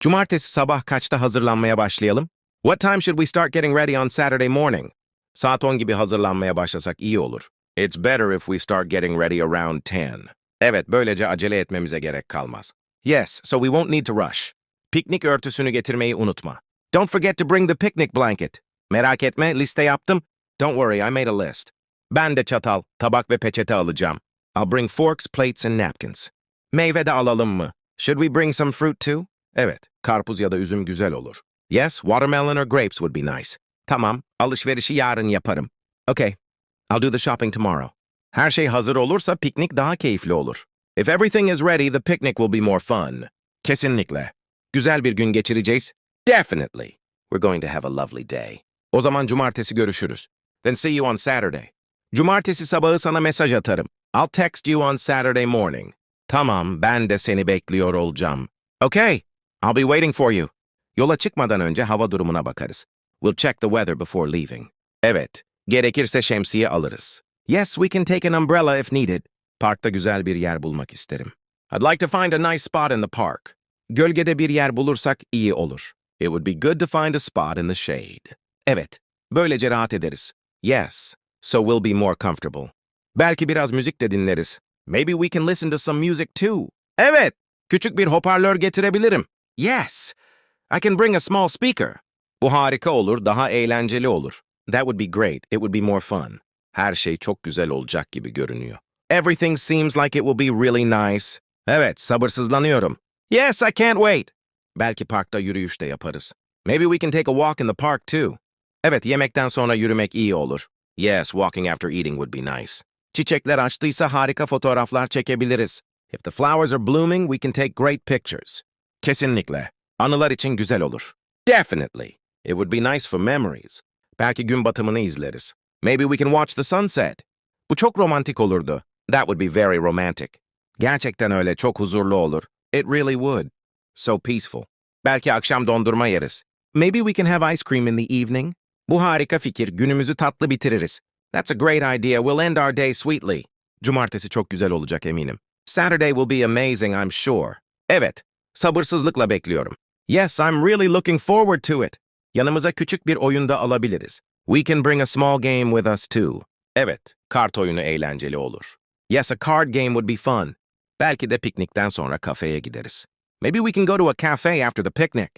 Cumartesi sabah kaçta hazırlanmaya başlayalım? What time should we start getting ready on Saturday morning? Saat 10 gibi hazırlanmaya başlasak iyi olur. It's better if we start getting ready around 10. Evet, böylece acele etmemize gerek kalmaz. Yes, so we won't need to rush. Piknik örtüsünü getirmeyi unutma. Don't forget to bring the picnic blanket. Merak etme, liste yaptım. Don't worry, I made a list. Ben de çatal, tabak ve peçete alacağım. I'll bring forks, plates and napkins. Meyve de alalım mı? Should we bring some fruit too? Evet, karpuz ya da üzüm güzel olur. Yes, watermelon or grapes would be nice. Tamam, alışverişi yarın yaparım. Okay, I'll do the shopping tomorrow. Her şey hazır olursa piknik daha keyifli olur. If everything is ready, the picnic will be more fun. Kesinlikle. Güzel bir gün geçireceğiz. Definitely. We're going to have a lovely day. O zaman cumartesi görüşürüz. Then see you on Saturday. Cumartesi sabahı sana mesaj atarım. I'll text you on Saturday morning. Tamam, ben de seni bekliyor olacağım. Okay, I'll be waiting for you. Yola çıkmadan önce hava durumuna bakarız. We'll check the weather before leaving. Evet, gerekirse şemsiye alırız. Yes, we can take an umbrella if needed. Parkta güzel bir yer bulmak isterim. I'd like to find a nice spot in the park. Gölgede bir yer bulursak iyi olur. It would be good to find a spot in the shade. Evet, böylece rahat ederiz. Yes, so we'll be more comfortable. Belki biraz müzik de dinleriz. Maybe we can listen to some music too. Evet, küçük bir hoparlör getirebilirim. Yes, I can bring a small speaker. Bu harika olur, daha eğlenceli olur. That would be great, it would be more fun. Her şey çok güzel olacak gibi görünüyor. Everything seems like it will be really nice. Evet, sabırsızlanıyorum. Yes, I can't wait. Belki parkta yürüyüş de yaparız. Maybe we can take a walk in the park too. Evet, yemekten sonra yürümek iyi olur. Yes, walking after eating would be nice. Çiçekler açtıysa harika fotoğraflar çekebiliriz. If the flowers are blooming, we can take great pictures. Kesinlikle. Anılar için güzel olur. Definitely. It would be nice for memories. Belki gün batımını izleriz. Maybe we can watch the sunset. Bu çok romantik olurdu. That would be very romantic. Gerçekten öyle çok huzurlu olur. It really would. So peaceful. Belki akşam dondurma yeriz. Maybe we can have ice cream in the evening. Bu harika fikir. Günümüzü tatlı bitiririz. That's a great idea. We'll end our day sweetly. Cumartesi çok güzel olacak eminim. Saturday will be amazing, I'm sure. Evet, sabırsızlıkla bekliyorum. Yes, I'm really looking forward to it. Yanımıza küçük bir oyun da alabiliriz. We can bring a small game with us too. Evet, kart oyunu eğlenceli olur. Yes, a card game would be fun. Belki de piknikten sonra kafeye gideriz. Maybe we can go to a cafe after the picnic.